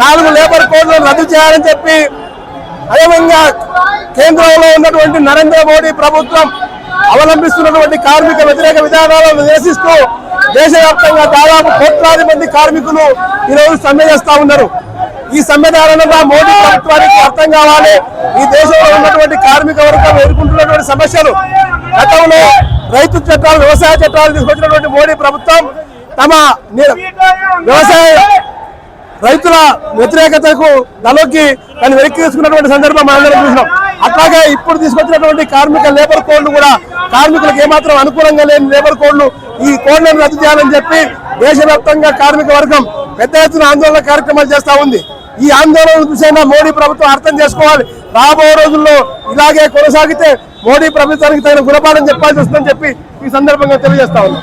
నాలుగు లేబర్ కోడ్లను రద్దు చేయాలని చెప్పి అదేవిధంగా కేంద్రంలో ఉన్నటువంటి నరేంద్ర మోడీ ప్రభుత్వం అవలంబిస్తున్నటువంటి కార్మిక వ్యతిరేక విధానాలను నిరసిస్తూ దేశవ్యాప్తంగా దాదాపు కోట్లాది మంది కార్మికులు ఈరోజు సమ్మె చేస్తా ఉన్నారు. ఈ సమ్మె కారణంగా మోడీ ప్రభుత్వానికి అర్థం కావాలి. ఈ దేశంలో ఉన్నటువంటి కార్మిక వర్గం ఎదుర్కొంటున్నటువంటి సమస్యలు గతంలో రైతు చట్టాలు వ్యవసాయ చట్టాలు తీసుకొచ్చినటువంటి మోడీ ప్రభుత్వం తమ వ్యవసాయ రైతుల వ్యతిరేకతకు దలోకి దాన్ని వెనక్కి తీసుకున్నటువంటి సందర్భం మనందరం చూసినాం. అట్లాగే ఇప్పుడు తీసుకొచ్చినటువంటి కార్మిక లేబర్ కోడ్లు కూడా కార్మికులకు ఏమాత్రం అనుకూలంగా లేని లేబర్ కోడ్లు ఈ కోడ్లను రద్దు చేయాలని చెప్పి దేశవ్యాప్తంగా కార్మిక వర్గం పెద్ద ఎత్తున ఆందోళన కార్యక్రమాలు చేస్తా ఉంది. ఈ ఆందోళన చూసైనా మోడీ ప్రభుత్వం అర్థం చేసుకోవాలి. రాబోయే రోజుల్లో ఇలాగే కొనసాగితే మోడీ ప్రభుత్వానికి తగిన గుణపాఠం చెప్పాల్సి వస్తుందని చెప్పి ఈ సందర్భంగా తెలియజేస్తా ఉన్నాం.